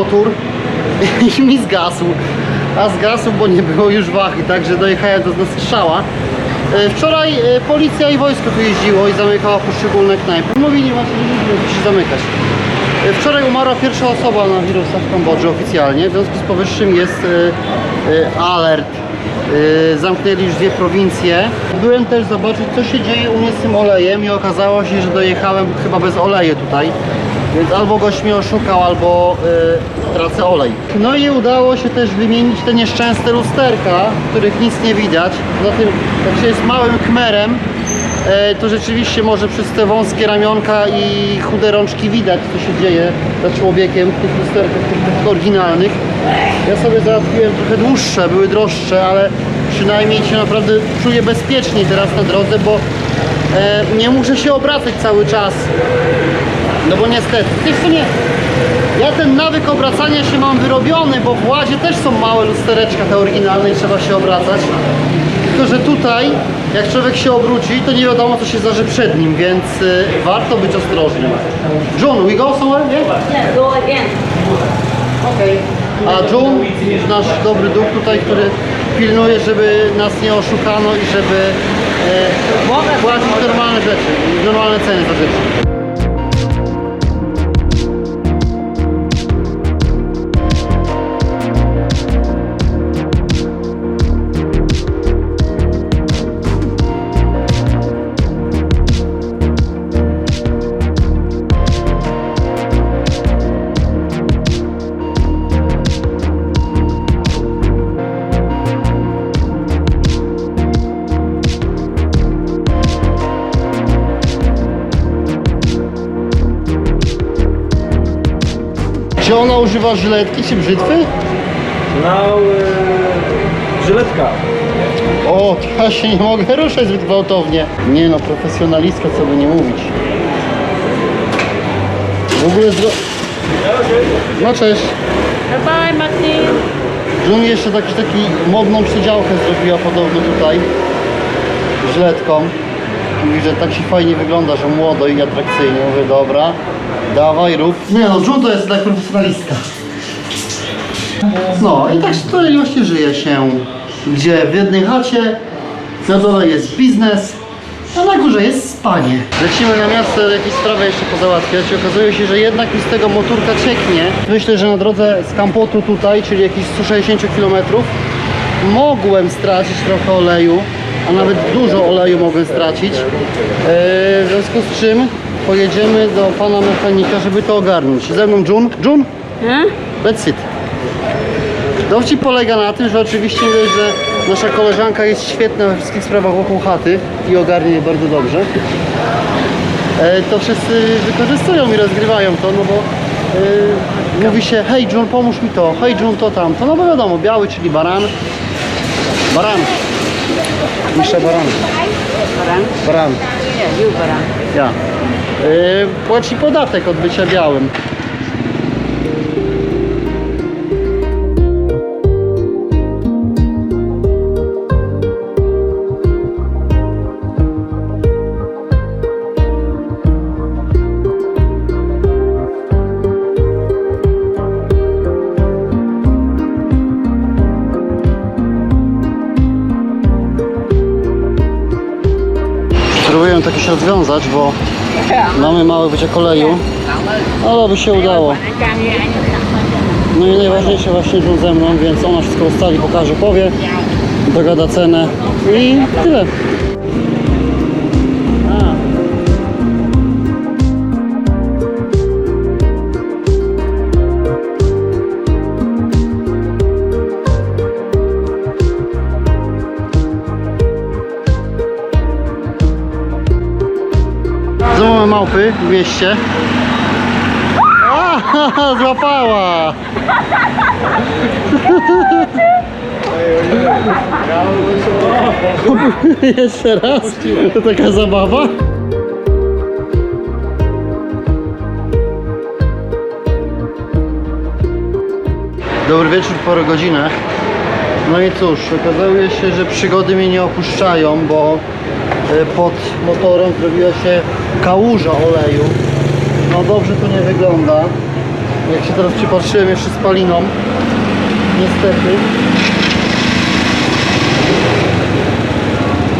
motor i mi zgasł. A zgasł, bo nie było już wachy, także dojechałem do, strzała. E, Wczoraj e, policja i wojsko tu jeździło i zamykało poszczególne knajpy. Mówili właśnie, że musi się zamykać. E, Wczoraj umarła pierwsza osoba na wirusa w Kambodży oficjalnie, w związku z powyższym jest alert. Zamknęli już dwie prowincje. Byłem też zobaczyć, co się dzieje u mnie z tym olejem i okazało się, że dojechałem chyba bez oleju tutaj. Więc albo gość mnie oszukał, albo y, tracę olej. No i udało się też wymienić te nieszczęsne lusterka, których nic nie widać. Poza tym, jak się jest małym kmerem, e, to rzeczywiście może przez te wąskie ramionka i chude rączki widać, co się dzieje za człowiekiem w tych lusterkach, tych oryginalnych. Ja sobie załatwiłem trochę dłuższe, były droższe, ale przynajmniej się naprawdę czuję bezpieczniej teraz na drodze, bo e, nie muszę się obracać cały czas. No bo niestety, wiesz co nie, ja ten nawyk obracania się mam wyrobiony, bo w łazie też są małe lustereczka te oryginalne i trzeba się obracać. Tylko, że tutaj, jak człowiek się obróci, to nie wiadomo co się zdarzy przed nim, więc y, warto być ostrożnym. John, we go somewhere? Nie? Yeah, go again. Okej. A John, nasz dobry duch tutaj, który pilnuje, żeby nas nie oszukano i żeby e, płacić normalne rzeczy, normalne ceny za rzeczy. Czy ona używa żyletki czy brzytwy? No, e, żyletka. O, to ja się nie mogę ruszać zbyt gwałtownie. Nie no, profesjonalistka, co by nie mówić. W ogóle zro... No cześć. Bye, Martin. Jun jeszcze taki, taki modną przedziałkę zrobiła podobno tutaj. Żyletką. Mówi, że tak się fajnie wygląda, że młodo i atrakcyjnie. Mówię, dobra, dawaj, rób. Nie no, Jun to jest tak profesjonalistka. No i tak tutaj właśnie żyje się, gdzie w jednej chacie na dole jest biznes, a na górze jest spanie. Lecimy na miasto jakieś sprawy jeszcze pozałatwiać okazuje się, że jednak mi z tego motorka cieknie. Myślę, że na drodze z Kampotu tutaj, czyli jakieś 160 km, mogłem stracić trochę oleju, a nawet dużo oleju mogłem stracić. Eee, w związku z czym pojedziemy do pana mechanika, żeby to ogarnąć. Ze mną Jun. Jun? Huh? That's it. Dowcip polega na tym, że oczywiście dość, że nasza koleżanka jest świetna we wszystkich sprawach wokół chaty i ogarnie je bardzo dobrze. E, to wszyscy wykorzystują i rozgrywają to, no bo e, mówi się hej John pomóż mi to, hej John to tamto, no bo wiadomo, biały czyli baran, baran, Misza baran, Baran? baran, Yeah, you baran. ja. E, płaci podatek od bycia białym. Jakoś rozwiązać, bo mamy mały wyciek oleju, ale by się udało. No i najważniejsze właśnie Jun ze mną, więc ona wszystko ustali, pokaże, powie, dogada cenę i tyle. Małpy w mieście. A, złapała! Jeszcze raz? To taka zabawa? Dobry wieczór, porę godzinę. No i cóż, okazuje się, że przygody mnie nie opuszczają, bo e, pod motorem zrobiła się kałuża oleju. No dobrze to nie wygląda. Jak się teraz przypatrzyłem jeszcze z paliną. Niestety.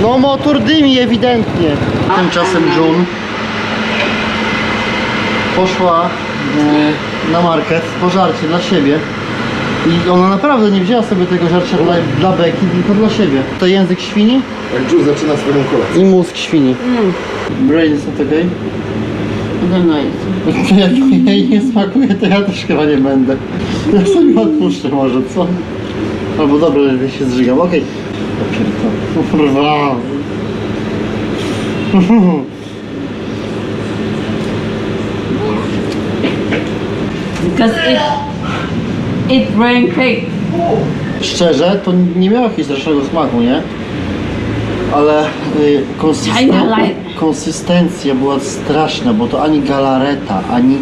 No motor dymi ewidentnie. Tymczasem June poszła e, na market po żarcie dla siebie. I ona naprawdę nie wzięła sobie tego żarcia dla, dla Beki, tylko dla siebie. To język świni Jak Jules zaczyna swoją kolację. i mózg świni. Brain is not okay. I don't know. Jak jej nie smakuje, to ja też chyba nie będę. Ja sobie odpuszczę może, co? Albo dobra, jeżeli się zżygam, okej. Okay. Kurwa. Because it it brain cake. Szczerze, to nie miało jakiegoś strasznego smaku, nie? Ale y, konsysten- like- konsystencja była straszna, bo to ani galareta, ani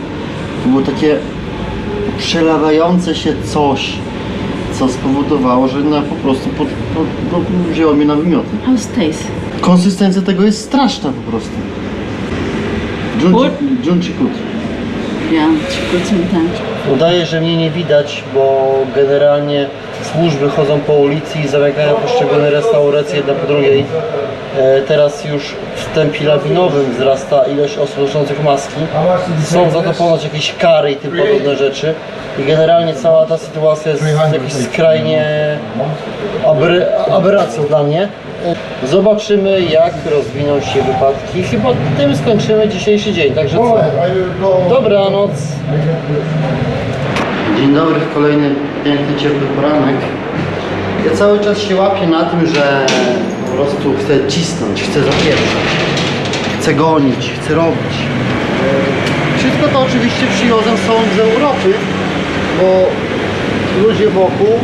to było takie przelewające się coś, co spowodowało, że no, po prostu po, po, po, wzięła mnie na wymioty. How's taste? Konsystencja tego jest straszna po prostu. Kut? Junchi kut. Yeah, good sometimes. Udaje, że mnie nie widać, bo generalnie służby chodzą po ulicy i zamykają poszczególne restauracje jedna po drugiej. E, teraz już w tempie lawinowym wzrasta ilość osób noszących maski. Są za to ponoć jakieś kary i tym podobne rzeczy. I generalnie cała ta sytuacja jest jakaś skrajnie aber, aberracją dla mnie. Zobaczymy jak rozwiną się wypadki. Chyba tym skończymy dzisiejszy dzień, także co? Dobranoc. Dzień dobry, kolejny piękny, ciepły poranek. Ja cały czas się łapię na tym, że po prostu chcę cisnąć, chcę zapieprzać, chcę gonić, chcę robić. Wszystko to oczywiście przywiozem są z Europy, bo ludzie wokół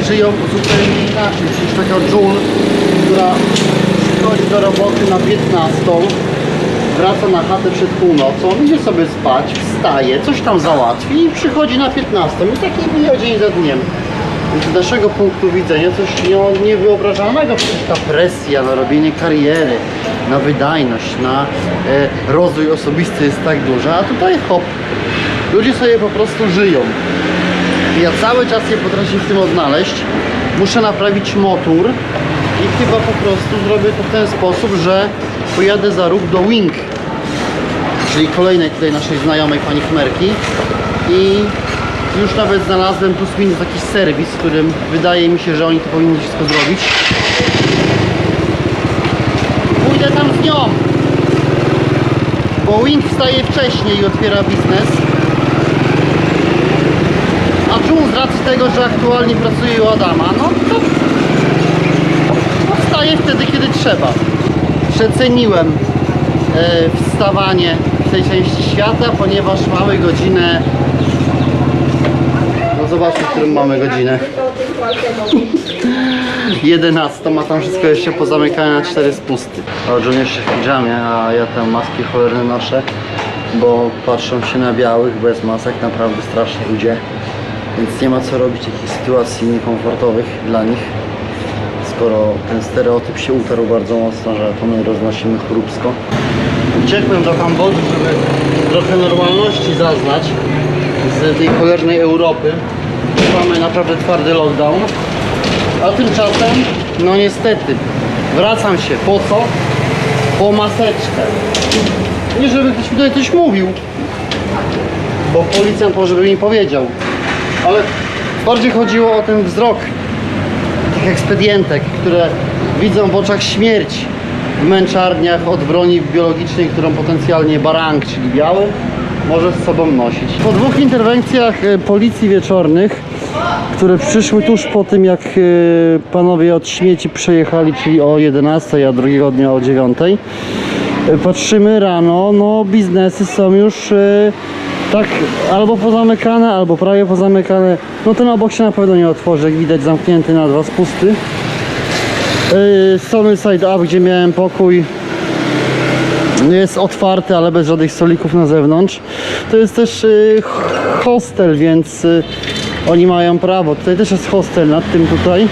y, żyją zupełnie inaczej. Przecież taka June, która przychodzi do roboty na 15, wraca na chatę przed północą, idzie sobie spać, wstaje, coś tam załatwi i przychodzi na 15. I taki mija dzień za dniem. Z naszego punktu widzenia coś nie- niewyobrażalnego, przecież ta presja na robienie kariery, na wydajność, na e, rozwój osobisty jest tak duża, a tutaj hop, ludzie sobie po prostu żyją. Ja cały czas nie potrafię w tym odnaleźć. Muszę naprawić motor i chyba po prostu zrobię to w ten sposób, że pojadę za róg do Wing, czyli kolejnej tutaj naszej znajomej pani Chmerki i już nawet znalazłem plus minus jakiś serwis, w którym wydaje mi się, że oni to powinni wszystko zrobić. Pójdę tam z nią, bo Wing wstaje wcześniej i otwiera biznes. A Jun z racji tego, że aktualnie pracuje u Adama, no to wstaje wtedy, kiedy trzeba. Przeceniłem e, wstawanie w tej części świata, ponieważ mamy godzinę. No zobaczmy, w którym mamy godzinę. 11, a tam wszystko jeszcze pozamykane na 4 spusty. Jun jeszcze w piżamie, a ja tam maski cholerne noszę, bo patrzą się na białych bez masek, naprawdę strasznie ludzie. Więc nie ma co robić takich sytuacji niekomfortowych dla nich. Skoro ten stereotyp się utarł bardzo mocno, że to my roznosimy choróbsko. Uciekłem do Kambodży, żeby trochę normalności zaznać z tej cholernej Europy. Mamy naprawdę twardy lockdown. A tymczasem, no niestety, wracam się. Po co? Po maseczkę. Nie żeby ktoś tutaj coś mówił, bo policjant może by mi powiedział. Ale bardziej chodziło o ten wzrok tych ekspedientek, które widzą w oczach śmierć w męczarniach od broni biologicznej, którą potencjalnie barank, czyli biały, może z sobą nosić. Po dwóch interwencjach e, policji wieczornych, które przyszły tuż po tym, jak e, panowie od śmieci przejechali, czyli o 11, a drugiego dnia o 9, e, patrzymy rano, no biznesy są już tak albo pozamykane, albo prawie pozamykane. No ten obok się na pewno nie otworzy, jak widać zamknięty na dwa spusty. Yy, side up, gdzie miałem pokój jest otwarty, ale bez żadnych stolików na zewnątrz. To jest też yy, hostel, więc yy, oni mają prawo. Tutaj też jest hostel nad tym tutaj,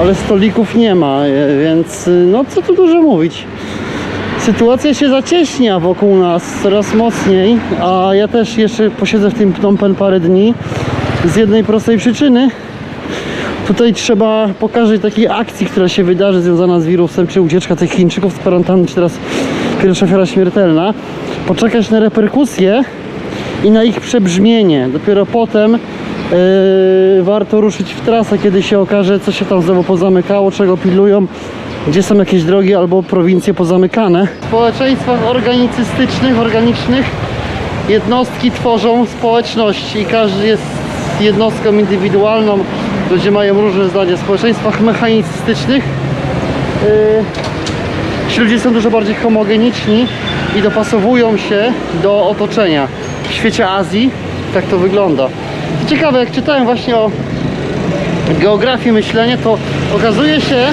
ale stolików nie ma, yy, więc no co tu dużo mówić. Sytuacja się zacieśnia wokół nas coraz mocniej, a ja też jeszcze posiedzę w tym Phnom Penh parę dni z jednej prostej przyczyny. Tutaj trzeba po każdej takiej akcji, która się wydarzy związana z wirusem, czy ucieczka tych Chińczyków z kwarantanny, czy teraz pierwsza ofiara śmiertelna, poczekać na reperkusje i na ich przebrzmienie. Dopiero potem yy, warto ruszyć w trasę, kiedy się okaże, co się tam znowu pozamykało, czego pilują, gdzie są jakieś drogi albo prowincje pozamykane. W społeczeństwach organicystycznych, organicznych jednostki tworzą społeczności i każdy jest jednostką indywidualną. Ludzie mają różne zdania. W społeczeństwach mechanicystycznych yy, ci ludzie są dużo bardziej homogeniczni i dopasowują się do otoczenia. W świecie Azji tak to wygląda. Ciekawe, jak czytałem właśnie o geografii myślenia, to okazuje się,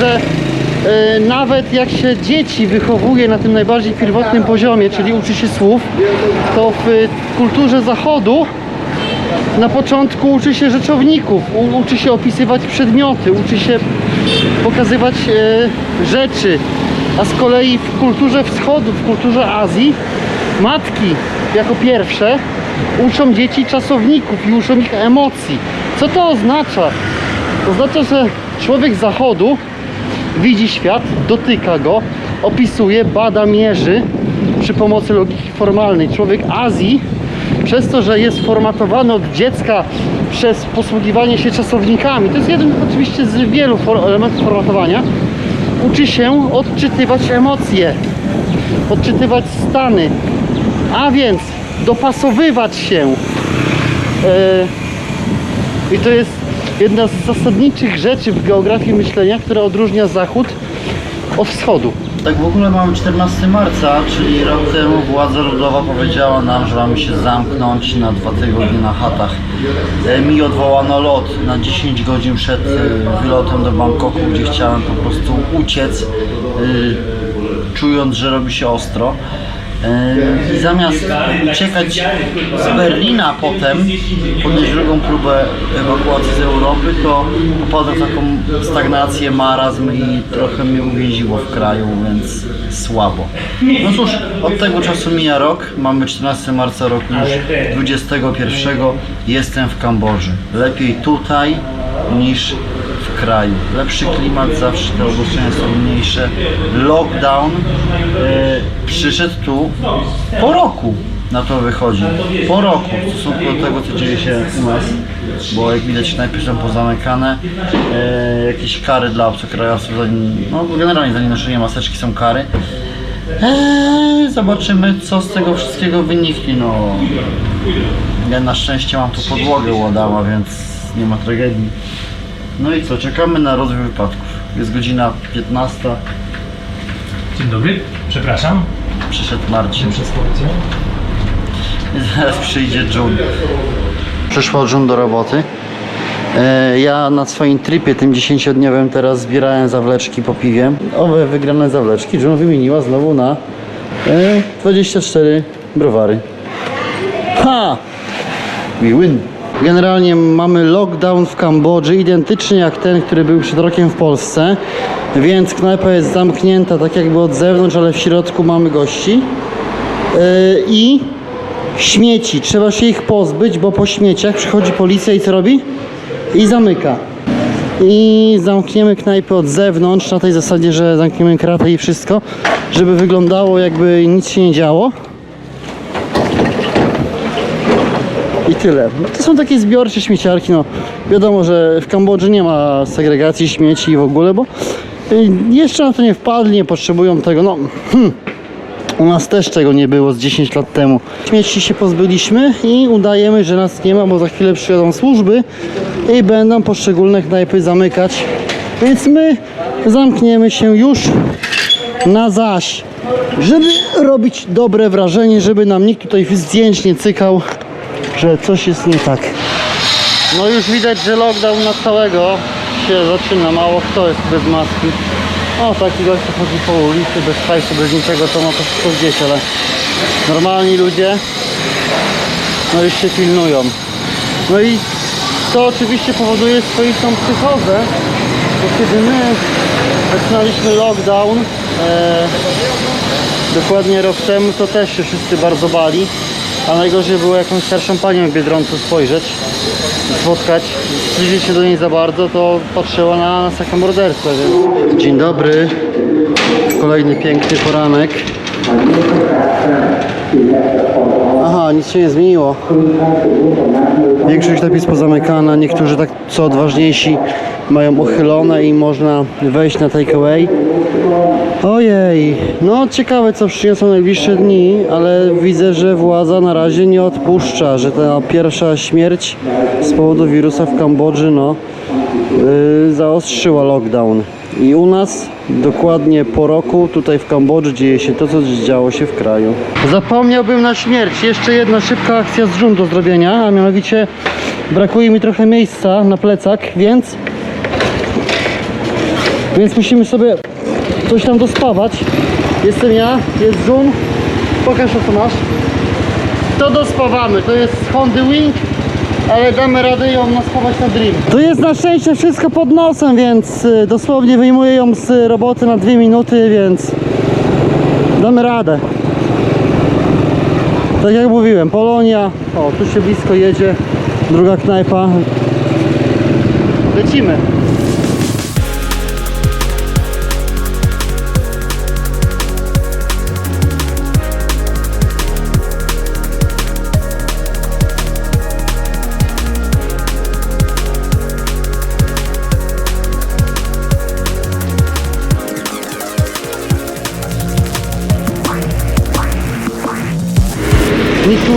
że nawet jak się dzieci wychowuje na tym najbardziej pierwotnym poziomie, czyli uczy się słów, to w e, kulturze zachodu na początku uczy się rzeczowników, uczy się opisywać przedmioty, uczy się pokazywać e, rzeczy, a z kolei w kulturze wschodu, w kulturze Azji matki jako pierwsze uczą dzieci czasowników i uczą ich emocji. Co to oznacza? Oznacza, że człowiek zachodu widzi świat, dotyka go, opisuje, bada, mierzy przy pomocy logiki formalnej. Człowiek Azji, przez to, że jest formatowany od dziecka przez posługiwanie się czasownikami, to jest jeden oczywiście z wielu for- elementów formatowania, uczy się odczytywać emocje, odczytywać stany, a więc dopasowywać się. E, I to jest jedna z zasadniczych rzeczy w geografii myślenia, która odróżnia Zachód od Wschodu. Tak w ogóle mamy 14 marca, czyli rok temu władza ludowa powiedziała nam, że mamy się zamknąć na dwa tygodnie na chatach. E, Mi odwołano lot na 10 godzin przed e, wylotem do Bangkoku, gdzie chciałem po prostu uciec, e, czując, że robi się ostro. E, I zamiast uciekać z Berlina potem, podjąć drugą próbę ewakuacji z Europy, to popadłem w taką stagnację, marazm i trochę mnie uwięziło w kraju, więc słabo. No cóż, od tego czasu mija rok, mamy 14 marca roku już 21, jestem w Kambodży. Lepiej tutaj niż kraju. Lepszy klimat, zawsze te obostrzenia są mniejsze. Lockdown e, przyszedł tu po roku. Na to wychodzi. Po roku w stosunku do tego, co dzieje się u nas. Bo jak widać najpierw są pozamykane e, jakieś kary dla obcokrajowców, za, no generalnie za nienoszenie maseczki są kary. Eee, zobaczymy co z tego wszystkiego wyniknie. No, ja na szczęście mam tu podłogę łodała, więc nie ma tragedii. No i co, czekamy na rozwój wypadków. Jest godzina 15, Dzień dobry, przepraszam przyszedł Marcin. przez policję. I zaraz przyjdzie Jun. Przyszła Jun do roboty. E, Ja na swoim tripie tym 10-dniowym teraz zbierałem zawleczki po piwie. Owe wygrane zawleczki Jun wymieniła znowu na e, 24 browary. Ha! We win. Generalnie mamy lockdown w Kambodży, identyczny jak ten, który był przed rokiem w Polsce. Więc knajpa jest zamknięta tak jakby od zewnątrz, ale w środku mamy gości. Yy, I śmieci. Trzeba się ich pozbyć, bo po śmieciach przychodzi policja i co robi? I zamyka. I zamkniemy knajpę od zewnątrz na tej zasadzie, że zamkniemy kratę i wszystko, żeby wyglądało jakby nic się nie działo. I tyle. No to są takie zbiorcze śmieciarki. No, wiadomo, że w Kambodży nie ma segregacji śmieci w ogóle, bo y, jeszcze na to nie wpadli, nie potrzebują tego. No, hmm. U nas też tego nie było z 10 lat temu. Śmieci się pozbyliśmy i udajemy, że nas nie ma, bo za chwilę przyjadą służby i będą poszczególne knajpy zamykać. Więc my zamkniemy się już na zaś, żeby robić dobre wrażenie, żeby nam nikt tutaj zdjęć nie cykał, że coś jest nie tak. No już widać, że lockdown na całego się zaczyna. Mało kto jest bez maski. O, taki gość chodzi po ulicy, bez hajsu, bez niczego, to ma to wszystko gdzieś, ale normalni ludzie no już się pilnują. No i to oczywiście powoduje swoistą psychozę, bo kiedy my zaczynaliśmy lockdown, e, dokładnie rok temu, to też się wszyscy bardzo bali. A najgorzej było jakąś starszą panią w Biedronce spojrzeć, spotkać, zbliżyć się do niej za bardzo, to patrzyła na nas jako mordercę. Więc... Dzień dobry, kolejny piękny poranek. Aha, nic się nie zmieniło. Większość jest pozamykana, niektórzy tak co odważniejsi mają uchylone i można wejść na takeaway. Ojej, no ciekawe co przyniosą najbliższe dni, ale widzę, że władza na razie nie odpuszcza, że ta pierwsza śmierć z powodu wirusa w Kambodży, no, yy, zaostrzyła lockdown. I u nas dokładnie po roku tutaj w Kambodży dzieje się to, co działo się w kraju. Zapomniałbym na śmierć. Jeszcze jedna szybka akcja z rządu do zrobienia, a mianowicie brakuje mi trochę miejsca na plecak, więc więc musimy sobie coś tam dospawać. Jestem ja, jest Zoom. Pokaż co masz. To dospawamy. To jest z Hondy Wing, ale damy radę ją naspawać na Dream. To jest na szczęście wszystko pod nosem, więc y, dosłownie wyjmuję ją z roboty na dwie minuty, więc damy radę. Tak jak mówiłem, Polonia. O, tu się blisko jedzie. Druga knajpa. Lecimy.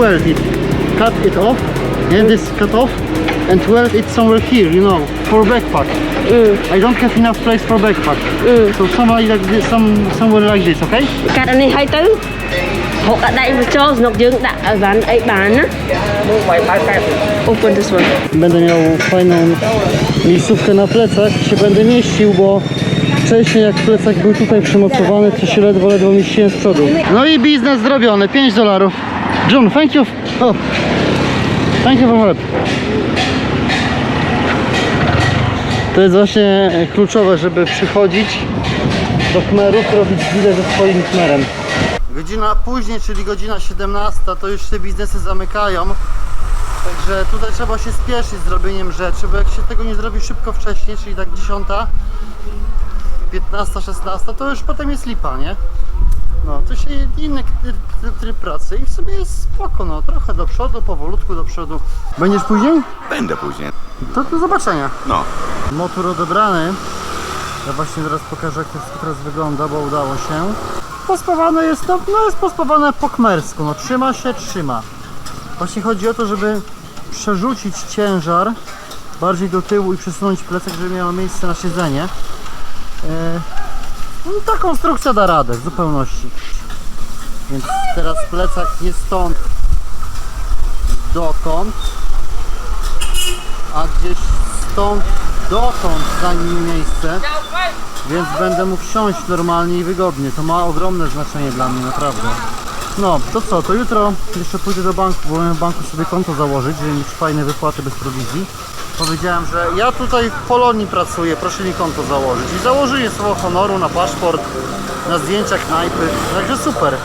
weld it. Cut it off, and this cut off, and weld it somewhere here, you know, for backpack. I don't have enough place for backpack. So somewhere like this, some somewhere like this, okay? កាត់អានេះឲ្យទៅហុកដាក់ដៃមកចូលស្នុកយើងដាក់ឲ្យបានអីបានណា Open this one Będę miał fajną miejscówkę na plecach, się będę mieścił, bo wcześniej jak plecak był tutaj przymocowany, to się ledwo, ledwo mieściłem z przodu. No i biznes zrobiony, 5 dolarów. John, thank you. Oh. Thank you for help. To jest właśnie kluczowe, żeby przychodzić do kmerów, robić deal ze swoim kmerem. Godzina później, czyli godzina 17, to już te biznesy zamykają. Także tutaj trzeba się spieszyć z robieniem rzeczy, bo jak się tego nie zrobi szybko wcześniej, czyli tak 10, 15, 16, to już potem jest lipa, nie? No, to się inny tryb, tryb, tryb pracy i w sumie jest spoko, no, trochę do przodu, powolutku do przodu. Będziesz później? Będę później. To do zobaczenia. No. Motor odebrany. Ja właśnie teraz pokażę jak to wszystko teraz wygląda, bo udało się. Pospawane jest, no, no jest pospawane po kmersku, no trzyma się, trzyma. Właśnie chodzi o to, żeby przerzucić ciężar bardziej do tyłu i przesunąć plecak, żeby miało miejsce na siedzenie. E, no, ta konstrukcja da radę w zupełności. Więc teraz plecak jest stąd dotąd, a gdzieś stąd dotąd zajmie miejsce, więc będę mógł wsiąść normalnie i wygodnie. To ma ogromne znaczenie dla mnie, naprawdę. No, to co, to jutro jeszcze pójdę do banku, bo w banku sobie konto założyć, żeby mieć fajne wypłaty bez prowizji. Powiedziałem, że ja tutaj w Polonii pracuję, proszę mi konto założyć. I założyli słowo honoru na paszport, na zdjęcia knajpy, także super.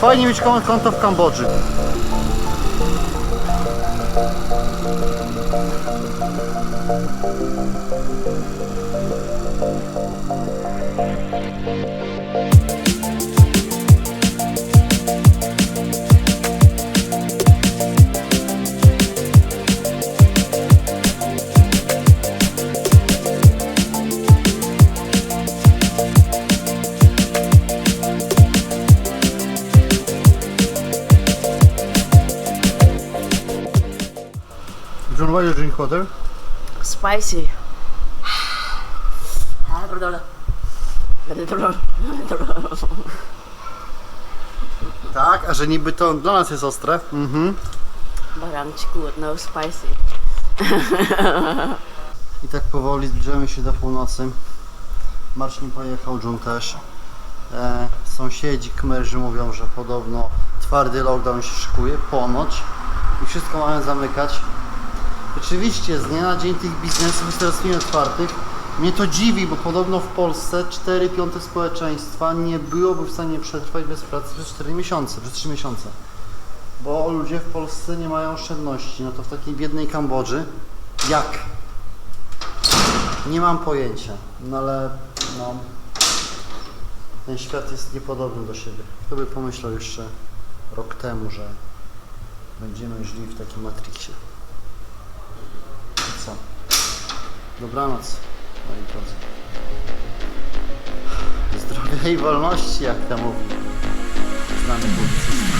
Fajnie mieć kon- konto w Kambodży. Why you drink water? Spicy Tak, a że niby to dla nas jest ostre. Mhm. Baranczku, no spicy I tak powoli zbliżamy się do północy. Marcin pojechał, John też. E, sąsiedzi kmerzy mówią, że podobno twardy lockdown się szykuje, ponoć. I wszystko mają zamykać. Oczywiście z dnia na dzień tych biznesów jest coraz mniej otwartych. Mnie to dziwi, bo podobno w Polsce 4 piąte społeczeństwa nie byłoby w stanie przetrwać bez pracy przez 4 miesiące, przez 3 miesiące. Bo ludzie w Polsce nie mają oszczędności. No to w takiej biednej Kambodży jak? Nie mam pojęcia. No ale no, ten świat jest niepodobny do siebie. Kto by pomyślał jeszcze rok temu, że będziemy żyli w takim Matrixie. I co? Dobranoc, moi drodzy. Zdrowia i wolności, jak to mówi znany publicysta.